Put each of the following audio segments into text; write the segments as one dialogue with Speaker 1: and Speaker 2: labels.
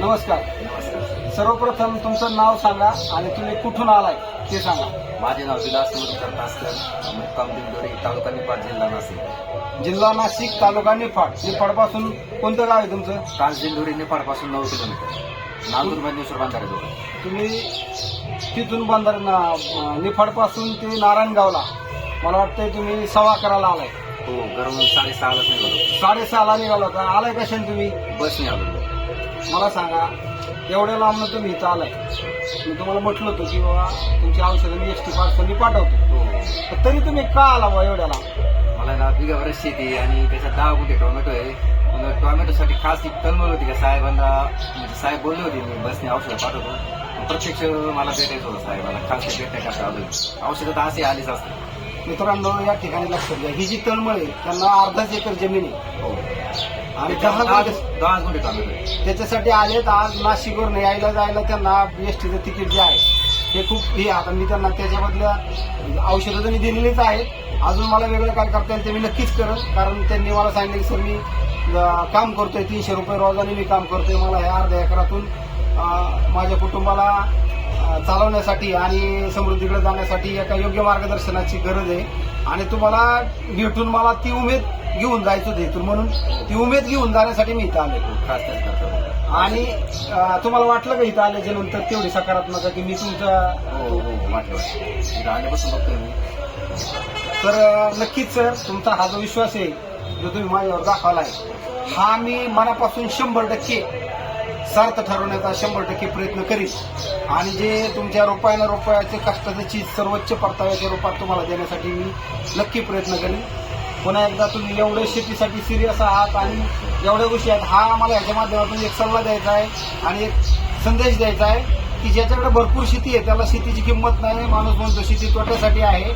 Speaker 1: नमस्कार.
Speaker 2: नमस्कार
Speaker 1: सर्वप्रथम तुमचं नाव सांगा आणि तुम्ही कुठून आलाय ते सांगा.
Speaker 2: माझे नाव विलास मधुकर तासकर मुक्काम दिंडोरी तालुका निपाट जिल्हा नाशिक.
Speaker 1: जिल्हा नाशिक तालुका निफाड. निफाडपासून कोणतं गाव आहे तुमचं?
Speaker 2: कास दिंडोरी निपाडपासून नऊ किलोमीटर. नांदूर मधनेश्वर बांधारे
Speaker 1: तुम्ही तिथून बंदर निफाडपासून ते नारायणगावला. मला वाटतंय तुम्ही सव्वा करायला आलाय.
Speaker 2: हो घरून साडेसहालाच निघालो.
Speaker 1: साडेसहाला निघाला होता. आलाय कशाने तुम्ही?
Speaker 2: बसने आलो.
Speaker 1: मला सांगा एवढ्या लांबनं तुम्ही इथं आलाय. मी तुम्हाला म्हटलं होतं की बाबा तुमची औषधं मी एस टी पार्सलनी पाठवतो.
Speaker 2: हो.
Speaker 1: तर तरी तुम्ही का आला बा एवढ्या लांब?
Speaker 2: मला ना बिगावर शेती आणि त्याच्यात दहा गुंठे टोमॅटो आहे. मग टोमॅटोसाठी खास ती तळमळ होती का साहेबांना म्हणजे साहेब बोलले होते मी बसने औषधं पाठवतो. प्रत्यक्ष मला भेटायचं होतं साहेबांना खास ते भेटण्याकरता आलो. औषधं तर असे आलीच असते
Speaker 1: मित्रांनो या ठिकाणी लक्षात घ्या. ही जी तळमळ आहे त्यांना अर्धाच एकर जमीन आहे.
Speaker 2: हो.
Speaker 1: आणि
Speaker 2: दहा
Speaker 1: गुंठे-
Speaker 2: दहा टोमॅटो आहे.
Speaker 1: त्याच्यासाठी आलेत आज नाशिकवरून यायला जायला त्यांना एस टीचं तिकीट जे आहे हे खूप हे आता मी त्यांना त्याच्यामधल्या औषधं तर मी दिलेलीच आहेत. अजून मला वेगळं काय करता येईल ते मी नक्कीच करेन कारण त्यांनी मला सांगितलं की सर मी अं, काम करतोय तीनशे रुपये रोजाने मी काम करतोय. मला ह्या अर्ध्या एकरातून अं, माझ्या कुटुंबाला अं, चालवण्यासाठी आणि समृद्धीकडे जाण्यासाठी एका योग्य मार्गदर्शनाची गरज आहे. आणि तुम्हाला भेटून मला ती उमेद घेऊन जायचं होतं इथून म्हणून. ती उमेद घेऊन जाण्यासाठी मी इथं आले
Speaker 2: खास
Speaker 1: आणि अं, तुम्हाला वाटलं का इथं आल्याच्यानंतर तेवढी सकारात्मक आहे की मी तुमचा
Speaker 2: हो हो वाटलं वाटलं. इथं आल्यापासून बघतोय मी.
Speaker 1: तर अं, नक्कीच सर तुमचा हा जो विश्वास आहे जो तुम्ही माझ्यावर दाखवलाय हा मी मनापासून शंभर टक्के सार्थ ठरवण्याचा शंभर टक्के प्रयत्न करीन. आणि जे तुमच्या रुपयानं रुपयाचे कष्टाचं चीज सर्वोच्च परताव्याच्या रूपात तुम्हाला देण्यासाठी मी नक्की प्रयत्न करीन. पुन्हा एकदा तुम्ही एवढं शेतीसाठी सिरियस आहात आणि एवढ्या गोष्टी आहेत हा आम्हाला ह्याच्या माध्यमातून एक सल्ला द्यायचा आहे आणि एक संदेश द्यायचा आहे की ज्याच्याकडे भरपूर शेती आहे त्याला शेतीची किंमत नाही माणूस म्हणतो शेती तोट्यासाठी आहे.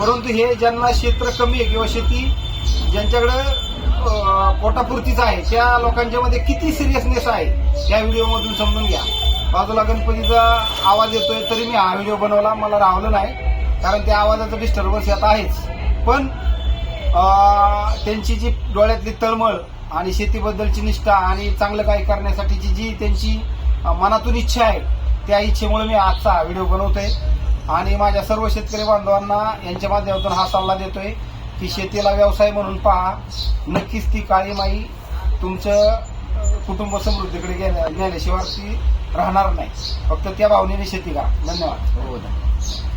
Speaker 1: परंतु हे ज्यांना क्षेत्र कमी आहे किंवा शेती ज्यांच्याकडे पोटापुरतीच आहे त्या लोकांच्या मध्ये किती सिरियसनेस आहे या व्हिडिओमधून समजून घ्या. बाजूला गणपतीचा आवाज येतोय तरी मी हा व्हिडिओ बनवला मला राहलं नाही कारण त्या आवाजाचं डिस्टर्बन्स यात आहेच. पण त्यांची जी डोळ्यातली तळमळ आणि शेतीबद्दलची निष्ठा आणि चांगलं काही करण्यासाठीची जी त्यांची मनातून इच्छा आहे त्या इच्छेमुळे मी आजचा व्हिडिओ बनवतोय. आणि माझ्या सर्व शेतकरी बांधवांना यांच्या माध्यमातून हा सल्ला देतोय की शेतीला व्यवसाय म्हणून पहा. नक्कीच ती काळी माई तुमचं कुटुंब समृद्धीकडे गेल्या- गेल्याशिवाय ती राहणार नाही. फक्त त्या भावनेने शेती करा. धन्यवाद.
Speaker 2: हो धन्यवाद.